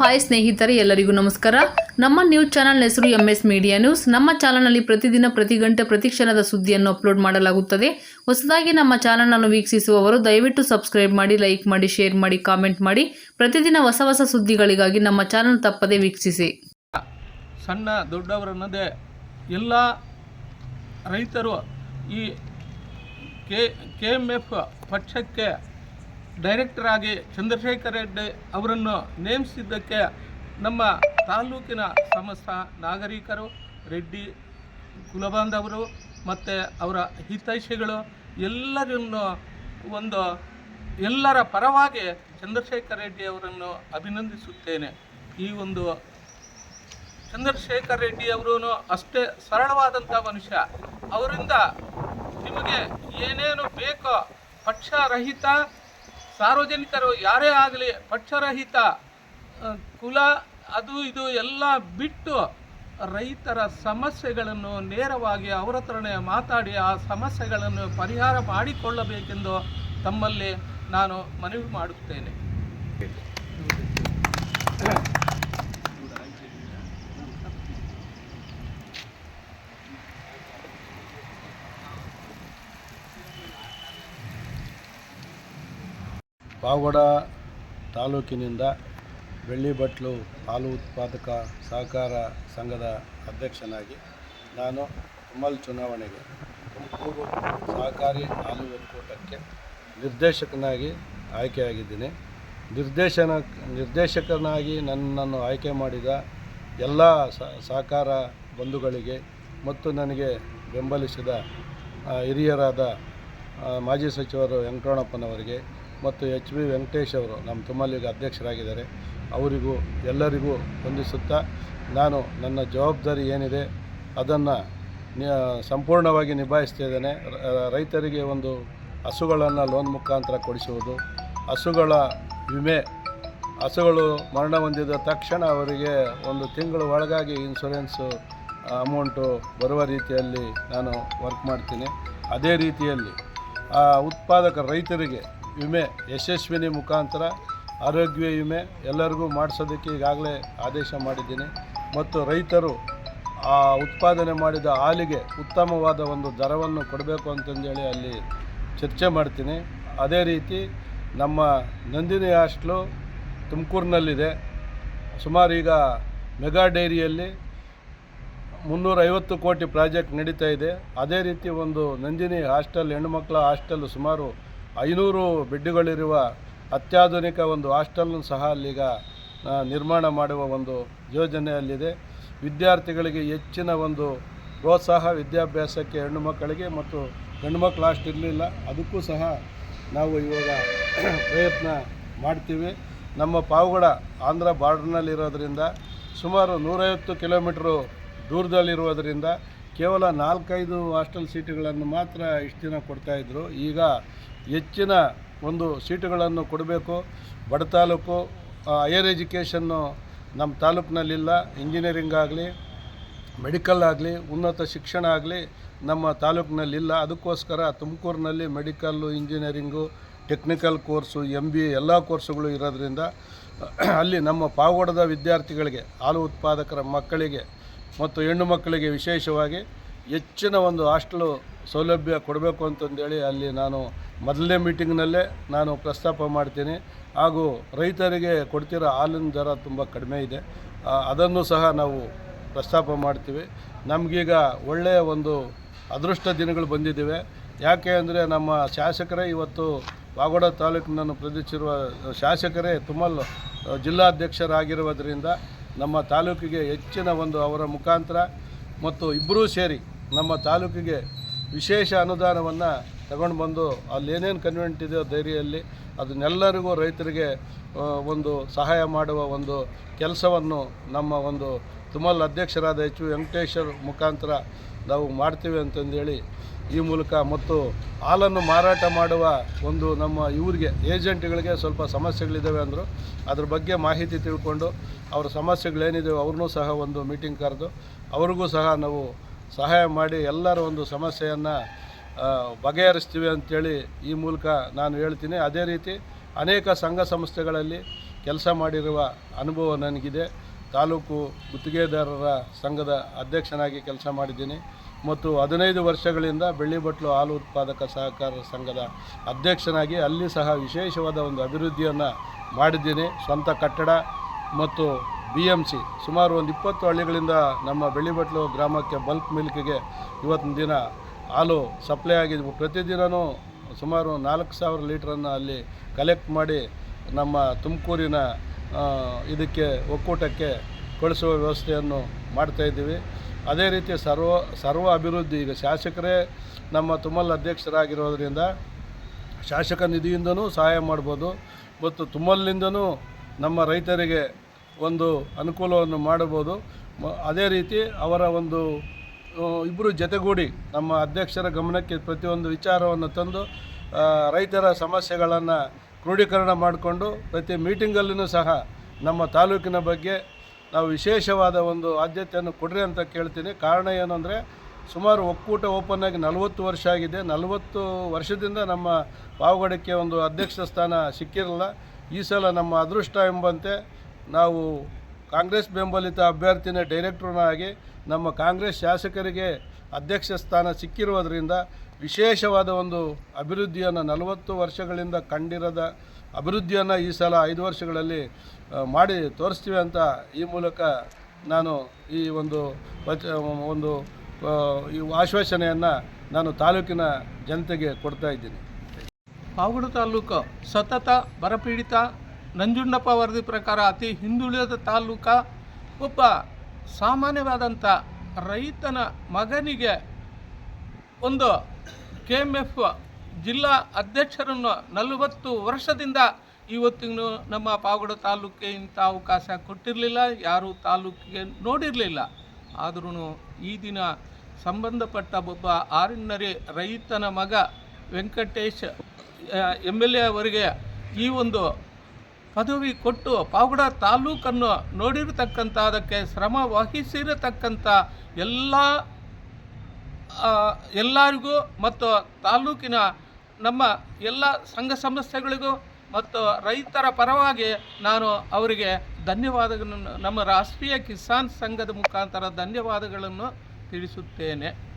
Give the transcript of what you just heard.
Hi ಸ್ನೇಹಿತರೆ, ಎಲ್ಲರಿಗೂ ನಮಸ್ಕಾರ. ನಮ್ಮ ನ್ಯೂಸ್ ಚಾನಲ್ ಹೆಸರು ಎಂ ಎಸ್ ಮೀಡಿಯಾ ನ್ಯೂಸ್. ನಮ್ಮ ಚಾನಲ್ನಲ್ಲಿ ಪ್ರತಿದಿನ, ಪ್ರತಿ ಗಂಟೆ, ಪ್ರತಿ ಕ್ಷಣದ ಸುದ್ದಿಯನ್ನು ಅಪ್ಲೋಡ್ ಮಾಡಲಾಗುತ್ತದೆ. ಹೊಸದಾಗಿ ನಮ್ಮ ಚಾನಲನ್ನು ವೀಕ್ಷಿಸುವವರು, ದಯವಿಟ್ಟು ಸಬ್ಸ್ಕ್ರೈಬ್ ಮಾಡಿ, ಲೈಕ್ ಮಾಡಿ, ಶೇರ್ ಮಾಡಿ, ಕಾಮೆಂಟ್ ಮಾಡಿ. ಪ್ರತಿದಿನ ಹೊಸ ಹೊಸ ಸುದ್ದಿಗಳಿಗಾಗಿ ನಮ್ಮ ಚಾನಲ್ ತಪ್ಪದೇ ವೀಕ್ಷಿಸಿ. ಸಣ್ಣ ದೊಡ್ಡವರನ್ನದೇ ಎಲ್ಲ ರೈತರು ಈ ಕೆ ಕೆ ಎಫ್ ಪಕ್ಷಕ್ಕೆ ಡೈರೆಕ್ಟರ್ ಆಗಿ ಚಂದ್ರಶೇಖರ್ ರೆಡ್ಡಿ ಅವರನ್ನು ನೇಮಿಸಿದ್ದಕ್ಕೆ ನಮ್ಮ ತಾಲೂಕಿನ ಸಮಸ್ತ ನಾಗರಿಕರು, ರೆಡ್ಡಿ, ಕುಲಬಾಂಧವರು ಮತ್ತು ಅವರ ಹಿತೈಷಿಗಳು ಎಲ್ಲರನ್ನು ಒಂದು ಎಲ್ಲರ ಪರವಾಗಿ ಚಂದ್ರಶೇಖರ್ ರೆಡ್ಡಿ ಅವರನ್ನು ಅಭಿನಂದಿಸುತ್ತೇನೆ. ಈ ಒಂದು ಚಂದ್ರಶೇಖರ್ ರೆಡ್ಡಿ ಅವರು ಅಷ್ಟೇ ಸರಳವಾದಂಥ ಮನುಷ್ಯ. ಅವರಿಂದ ನಿಮಗೆ ಏನೇನು ಬೇಕೋ ಪಕ್ಷರಹಿತ ಸಾರ್ವಜನಿಕರು ಯಾರೇ ಆಗಲಿ ಪಕ್ಷರಹಿತ ಕುಲ, ಅದು ಇದು ಎಲ್ಲ ಬಿಟ್ಟು ರೈತರ ಸಮಸ್ಯೆಗಳನ್ನು ನೇರವಾಗಿ ಅವರ ಹತ್ರನೇ ಮಾತಾಡಿ ಆ ಸಮಸ್ಯೆಗಳನ್ನು ಪರಿಹಾರ ಮಾಡಿಕೊಳ್ಳಬೇಕೆಂದು ತಮ್ಮಲ್ಲಿ ನಾನು ಮನವಿ ಮಾಡುತ್ತೇನೆ. ಪಾವಗಡ ತಾಲೂಕಿನಿಂದ ಬೆಳ್ಳಿಬಟ್ಲು ಹಾಲು ಉತ್ಪಾದಕ ಸಹಕಾರ ಸಂಘದ ಅಧ್ಯಕ್ಷನಾಗಿ ನಾನು ಅಮಲ್ ಚುನಾವಣೆಗೆ ತುಮಕೂರು ಸಹಕಾರಿ ಹಾಲು ಒಕ್ಕೂಟಕ್ಕೆ ನಿರ್ದೇಶಕನಾಗಿ ಆಯ್ಕೆಯಾಗಿದ್ದೀನಿ. ನಿರ್ದೇಶನ ನಿರ್ದೇಶಕನಾಗಿ ನನ್ನನ್ನು ಆಯ್ಕೆ ಮಾಡಿದ ಎಲ್ಲ ಸಹಕಾರ ಬಂಧುಗಳಿಗೆ ಮತ್ತು ನನಗೆ ಬೆಂಬಲಿಸಿದ ಹಿರಿಯರಾದ ಮಾಜಿ ಸಚಿವರು ವೆಂಕಟರಮಣಪ್ಪನವರಿಗೆ ಮತ್ತು ಎಚ್ ಬಿ ವೆಂಕಟೇಶ್ ಅವರು ನಮ್ಮ ತುಮಲಿಗೆ ಅಧ್ಯಕ್ಷರಾಗಿದ್ದಾರೆ. ಅವರಿಗೂ ಎಲ್ಲರಿಗೂ ವಂದಿಸುತ್ತಾ ನಾನು ನನ್ನ ಜವಾಬ್ದಾರಿ ಏನಿದೆ ಅದನ್ನು ಸಂಪೂರ್ಣವಾಗಿ ನಿಭಾಯಿಸ್ತಾ ಇದ್ದೇನೆ. ರ- ರೈತರಿಗೆ ಒಂದು ಹಸುಗಳನ್ನು ಲೋನ್ ಮುಖಾಂತರ ಕೊಡಿಸುವುದು, ಹಸುಗಳ ವಿಮೆ, ಹಸುಗಳು ಮರಣ ಹೊಂದಿದ ತಕ್ಷಣ ಅವರಿಗೆ ಒಂದು ತಿಂಗಳು ಒಳಗಾಗಿ ಇನ್ಸೂರೆನ್ಸು ಅಮೌಂಟು ಬರುವ ರೀತಿಯಲ್ಲಿ ನಾನು ವರ್ಕ್ ಮಾಡ್ತೀನಿ. ಅದೇ ರೀತಿಯಲ್ಲಿ, ಆ, ಉತ್ಪಾದಕ ರೈತರಿಗೆ ವಿಮೆ, ಯಶಸ್ವಿನಿ ಮುಖಾಂತರ, ಆರೋಗ್ಯ ವಿಮೆ ಎಲ್ಲರಿಗೂ ಮಾಡಿಸೋದಕ್ಕೆ ಈಗಾಗಲೇ ಆದೇಶ ಮಾಡಿದ್ದೀನಿ. ಮತ್ತು ರೈತರು ಆ ಉತ್ಪಾದನೆ ಮಾಡಿದ ಹಾಲಿಗೆ ಉತ್ತಮವಾದ ಒಂದು ದರವನ್ನು ಕೊಡಬೇಕು ಅಂತಂದೇಳಿ ಅಲ್ಲಿ ಚರ್ಚೆ ಮಾಡ್ತೀನಿ. ಅದೇ ರೀತಿ ನಮ್ಮ ನಂದಿನಿ ಹಾಸ್ಟ್ಲು ತುಮಕೂರಿನಲ್ಲಿದೆ. ಸುಮಾರು ಈಗ ಮೆಗಾ ಡೈರಿಯಲ್ಲಿ ಮುನ್ನೂರೈವತ್ತು ಕೋಟಿ ಪ್ರಾಜೆಕ್ಟ್ ನಡೀತಾ ಇದೆ. ಅದೇ ರೀತಿ ಒಂದು ನಂದಿನಿ ಹಾಸ್ಟೆಲ್, ಹೆಣ್ಣುಮಕ್ಕಳ ಹಾಸ್ಟೆಲ್ ಸುಮಾರು ಐನೂರು ಬೆಡ್ಡುಗಳಿರುವ ಅತ್ಯಾಧುನಿಕ ಒಂದು ಹಾಸ್ಟೆಲ್ನ ಸಹ ಅಲ್ಲೀಗ ನಿರ್ಮಾಣ ಮಾಡುವ ಒಂದು ಯೋಜನೆಯಲ್ಲಿದೆ. ವಿದ್ಯಾರ್ಥಿಗಳಿಗೆ ಹೆಚ್ಚಿನ ಒಂದು ಪ್ರೋತ್ಸಾಹ ವಿದ್ಯಾಭ್ಯಾಸಕ್ಕೆ ಹೆಣ್ಣು ಮಕ್ಕಳಿಗೆ ಮತ್ತು ಗಂಡು ಮಕ್ಕಳು ಅಷ್ಟು ಇರಲಿಲ್ಲ, ಅದಕ್ಕೂ ಸಹ ನಾವು ಇವಾಗ ಪ್ರಯತ್ನ ಮಾಡ್ತೀವಿ. ನಮ್ಮ ಪಾವಗಡ ಆಂಧ್ರ ಬಾರ್ಡ್ರ್ನಲ್ಲಿರೋದ್ರಿಂದ ಸುಮಾರು ನೂರೈವತ್ತು ಕಿಲೋಮೀಟ್ರು ದೂರದಲ್ಲಿರುವುದರಿಂದ ಕೇವಲ ನಾಲ್ಕೈದು ಹಾಸ್ಟೆಲ್ ಸೀಟುಗಳನ್ನು ಮಾತ್ರ ಇಷ್ಟು ದಿನ ಕೊಡ್ತಾಯಿದ್ರು ಈಗ ಹೆಚ್ಚಿನ ಒಂದು ಸೀಟುಗಳನ್ನು ಕೊಡಬೇಕು. ಬಡ ತಾಲೂಕು ಹೈಯರ್ ಎಜುಕೇಷನ್ನು ನಮ್ಮ ತಾಲೂಕಿನಲ್ಲಿಲ್ಲ. ಇಂಜಿನಿಯರಿಂಗ್ ಆಗಲಿ ಮೆಡಿಕಲ್ ಆಗಲಿ, ಉನ್ನತ ಶಿಕ್ಷಣ ಆಗಲಿ ನಮ್ಮ ತಾಲೂಕಿನಲ್ಲಿಲ್ಲ. ಅದಕ್ಕೋಸ್ಕರ ತುಮಕೂರಿನಲ್ಲಿ medical engineering technical course M B ಎಲ್ಲ ಕೋರ್ಸುಗಳು ಇರೋದ್ರಿಂದ, ಅಲ್ಲಿ ನಮ್ಮ ಪಾವಗಡದ ವಿದ್ಯಾರ್ಥಿಗಳಿಗೆ, ಹಾಲು ಉತ್ಪಾದಕರ ಮಕ್ಕಳಿಗೆ ಮತ್ತು ಹೆಣ್ಣು ಮಕ್ಕಳಿಗೆ ವಿಶೇಷವಾಗಿ ಹೆಚ್ಚಿನ ಒಂದು ಹಾಸ್ಟೆಲು ಸೌಲಭ್ಯ ಕೊಡಬೇಕು ಅಂತಂದೇಳಿ ಅಲ್ಲಿ ನಾನು ಮೊದಲನೇ ಮೀಟಿಂಗ್ನಲ್ಲೇ ನಾನು ಪ್ರಸ್ತಾಪ ಮಾಡ್ತೀನಿ. ಹಾಗೂ ರೈತರಿಗೆ ಕೊಡ್ತಿರೋ ಹಾಲಿನ ದರ ತುಂಬ ಕಡಿಮೆ ಇದೆ. ಅದನ್ನು ಸಹ ನಾವು ಪ್ರಸ್ತಾಪ ಮಾಡ್ತೀವಿ. ನಮಗೀಗ ಒಳ್ಳೆಯ ಒಂದು ಅದೃಷ್ಟ ದಿನಗಳು ಬಂದಿದ್ದಾವೆ ಯಾಕೆ ಅಂದರೆ ನಮ್ಮ ಶಾಸಕರೇ ಇವತ್ತು ಬಾಗೋಡ ತಾಲೂಕಿನನ್ನು ಪ್ರದೇಶಿರುವ ಶಾಸಕರೇ ತುಮಲ್ ಜಿಲ್ಲಾಧ್ಯಕ್ಷರಾಗಿರುವುದರಿಂದ ನಮ್ಮ ತಾಲೂಕಿಗೆ ಹೆಚ್ಚಿನ ಒಂದು ಅವರ ಮುಖಾಂತರ ಮತ್ತು ಇಬ್ಬರೂ ಸೇರಿ ನಮ್ಮ ತಾಲೂಕಿಗೆ ವಿಶೇಷ ಅನುದಾನವನ್ನು ತಗೊಂಡು ಬಂದು ಅಲ್ಲಿ ಏನೇನು ಕನ್ವೆಂಟ್ ಇದೆಯೋ ಧೈರ್ಯದಲ್ಲಿ ಅದನ್ನೆಲ್ಲರಿಗೂ ರೈತರಿಗೆ ಒಂದು ಸಹಾಯ ಮಾಡುವ ಒಂದು ಕೆಲಸವನ್ನು ನಮ್ಮ ಒಂದು ತುಮಲ್ ಅಧ್ಯಕ್ಷರಾದ ಎಚ್ ವಿ ವೆಂಕಟೇಶ್ವರ್ ಮುಖಾಂತರ ನಾವು ಮಾಡ್ತೀವಿ ಅಂತಂದೇಳಿ ಈ ಮೂಲಕ ಮತ್ತು ಹಾಲನ್ನು ಮಾರಾಟ ಮಾಡುವ ಒಂದು ನಮ್ಮ ಇವರಿಗೆ ಏಜೆಂಟ್ಗಳಿಗೆ ಸ್ವಲ್ಪ ಸಮಸ್ಯೆಗಳಿದ್ದಾವೆ ಅಂದರು, ಅದ್ರ ಬಗ್ಗೆ ಮಾಹಿತಿ ತಿಳ್ಕೊಂಡು ಅವ್ರ ಸಮಸ್ಯೆಗಳೇನಿದೆ ಅವ್ರನ್ನೂ ಸಹ ಒಂದು ಮೀಟಿಂಗ್ ಕರೆದು, ಅವ್ರಿಗೂ ಸಹ ನಾವು ಸಹಾಯ ಮಾಡಿ ಎಲ್ಲರ ಒಂದು ಸಮಸ್ಯೆಯನ್ನು ಬಗೆಹರಿಸ್ತೀವಿ ಅಂತೇಳಿ ಈ ಮೂಲಕ ನಾನು ಹೇಳ್ತೀನಿ. ಅದೇ ರೀತಿ ಅನೇಕ ಸಂಘ ಸಂಸ್ಥೆಗಳಲ್ಲಿ ಕೆಲಸ ಮಾಡಿರುವ ಅನುಭವ ನನಗಿದೆ. ತಾಲೂಕು ಗುತ್ತಿಗೆದಾರರ ಸಂಘದ ಅಧ್ಯಕ್ಷನಾಗಿ ಕೆಲಸ ಮಾಡಿದ್ದೀನಿ. ಮತ್ತು ಹದಿನೈದು ವರ್ಷಗಳಿಂದ ಬೆಳ್ಳಿಬಟ್ಲು ಹಾಲು ಉತ್ಪಾದಕ ಸಹಕಾರ ಸಂಘದ ಅಧ್ಯಕ್ಷನಾಗಿ ಅಲ್ಲಿ ಸಹ ವಿಶೇಷವಾದ ಒಂದು ಅಭಿವೃದ್ಧಿಯನ್ನು ಮಾಡಿದ್ದೀನಿ. ಸ್ವಂತ ಕಟ್ಟಡ ಮತ್ತು ಬಿ ಎಂ ಸಿ ಸುಮಾರು ಒಂದು ಇಪ್ಪತ್ತು ಹಳ್ಳಿಗಳಿಂದ ನಮ್ಮ ಬೆಳ್ಳಿಬಟ್ಲು ಗ್ರಾಮಕ್ಕೆ ಬಲ್ಕ್ ಮಿಲ್ಕಿಗೆ ಇವತ್ತಿನ ದಿನ ಹಾಲು ಸಪ್ಲೈ ಆಗಿದೆ. ಪ್ರತಿದಿನವೂ ಸುಮಾರು ನಾಲ್ಕು ಸಾವಿರ ಲೀಟ್ರನ್ನು ಅಲ್ಲಿ ಕಲೆಕ್ಟ್ ಮಾಡಿ ನಮ್ಮ ತುಮಕೂರಿನ ಇದಕ್ಕೆ ಒಕ್ಕೂಟಕ್ಕೆ ಕಳಿಸುವ ವ್ಯವಸ್ಥೆಯನ್ನು ಮಾಡ್ತಾಯಿದ್ದೀವಿ ಅದೇ ರೀತಿ ಸರ್ವ ಸರ್ವ ಅಭಿವೃದ್ಧಿ ಈಗ ಶಾಸಕರೇ ನಮ್ಮ ತುಮಲ್ ಅಧ್ಯಕ್ಷರಾಗಿರೋದ್ರಿಂದ ಶಾಸಕ ನಿಧಿಯಿಂದನೂ ಸಹಾಯ ಮಾಡ್ಬೋದು. ಮತ್ತು ತುಮ್ಮಲಿಂದನೂ ನಮ್ಮ ರೈತರಿಗೆ ಒಂದು ಅನುಕೂಲವನ್ನು ಮಾಡಬಹುದು ಅದೇ ರೀತಿ ಅವರ ಒಂದು ಇಬ್ಬರು ಜತೆಗೂಡಿ ನಮ್ಮ ಅಧ್ಯಕ್ಷರ ಗಮನಕ್ಕೆ ಪ್ರತಿಯೊಂದು ವಿಚಾರವನ್ನು ತಂದು ರೈತರ ಸಮಸ್ಯೆಗಳನ್ನು ಕ್ರೋಢೀಕರಣ ಮಾಡಿಕೊಂಡು ಪ್ರತಿ ಮೀಟಿಂಗಲ್ಲೂ ಸಹ ನಮ್ಮ ತಾಲೂಕಿನ ಬಗ್ಗೆ ನಾವು ವಿಶೇಷವಾದ ಒಂದು ಆದ್ಯತೆಯನ್ನು ಕೊಡ್ರಿ ಅಂತ ಕೇಳ್ತೀನಿ. ಕಾರಣ ಏನು ಅಂದರೆ, ಸುಮಾರು ಒಕ್ಕೂಟ ಓಪನ್ ಆಗಿ ನಲವತ್ತು ವರ್ಷ ಆಗಿದೆ. ನಲವತ್ತು ವರ್ಷದಿಂದ ನಮ್ಮ ಪಾವಗಡಕ್ಕೆ ಒಂದು ಅಧ್ಯಕ್ಷ ಸ್ಥಾನ ಸಿಕ್ಕಿರಲ್ಲ. ಈ ಸಲ ನಮ್ಮ ಅದೃಷ್ಟ ಎಂಬಂತೆ ನಾವು ಕಾಂಗ್ರೆಸ್ ಬೆಂಬಲಿತ ಅಭ್ಯರ್ಥಿನ ಡೈರೆಕ್ಟ್ರನ್ನಾಗಿ ನಮ್ಮ ಕಾಂಗ್ರೆಸ್ ಶಾಸಕರಿಗೆ ಅಧ್ಯಕ್ಷ ಸ್ಥಾನ ಸಿಕ್ಕಿರುವುದರಿಂದ ವಿಶೇಷವಾದ ಒಂದು ಅಭಿವೃದ್ಧಿಯನ್ನು ನಲವತ್ತು ವರ್ಷಗಳಿಂದ ಕಂಡಿರದ ಅಭಿವೃದ್ಧಿಯನ್ನು ಈ ಸಲ ಐದು ವರ್ಷಗಳಲ್ಲಿ ಮಾಡಿ ತೋರಿಸ್ತೀವಿ ಅಂತ ಈ ಮೂಲಕ ನಾನು ಈ ಒಂದು ಒಂದು ಈ ಆಶ್ವಾಸನೆಯನ್ನು ನಾನು ತಾಲೂಕಿನ ಜನತೆಗೆ ಕೊಡ್ತಾ ಇದ್ದೀನಿ. ಪಾವಗಡ ತಾಲೂಕು ಸತತ ಬರಪೀಡಿತ ನಂಜುಂಡಪ್ಪ ವರದಿ ಪ್ರಕಾರ ಅತಿ ಹಿಂದುಳಿದ ತಾಲೂಕ, ಒಬ್ಬ ಸಾಮಾನ್ಯವಾದಂಥ ರೈತನ ಮಗನಿಗೆ ಒಂದು ಕೆ ಎಂ ಎಫ್ ಜಿಲ್ಲಾ ಅಧ್ಯಕ್ಷರನ್ನು ನಲವತ್ತು ವರ್ಷದಿಂದ ಇವತ್ತಿಗೂ ನಮ್ಮ ಪಾವಗಡ ತಾಲೂಕಿಗೆ ಇಂಥ ಅವಕಾಶ ಕೊಟ್ಟಿರಲಿಲ್ಲ, ಯಾರೂ ತಾಲೂಕಿಗೆ ನೋಡಿರಲಿಲ್ಲ. ಆದ್ರೂ ಈ ದಿನ ಸಂಬಂಧಪಟ್ಟ ಒಬ್ಬ ಆರ್ಡಿನರಿ ರೈತನ ಮಗ ವೆಂಕಟೇಶ್ ಎಂ ಎಲ್ ಎ ಅವರಿಗೆ ಈ ಒಂದು ಪದವಿ ಕೊಟ್ಟು ಪಾವಗಡ ತಾಲೂಕನ್ನು ನೋಡಿರತಕ್ಕಂಥ ಅದಕ್ಕೆ ಶ್ರಮ ವಹಿಸಿರತಕ್ಕಂಥ ಎಲ್ಲ ಎಲ್ಲರಿಗೂ ಮತ್ತು ತಾಲೂಕಿನ ನಮ್ಮ ಎಲ್ಲ ಸಂಘ ಸಂಸ್ಥೆಗಳಿಗೂ ಮತ್ತು ರೈತರ ಪರವಾಗಿ ನಾನು ಅವರಿಗೆ ಧನ್ಯವಾದಗಳನ್ನು, ನಮ್ಮ ರಾಷ್ಟ್ರೀಯ ಕಿಸಾನ್ ಸಂಘದ ಮುಖಾಂತರ ಧನ್ಯವಾದಗಳನ್ನು ತಿಳಿಸುತ್ತೇನೆ.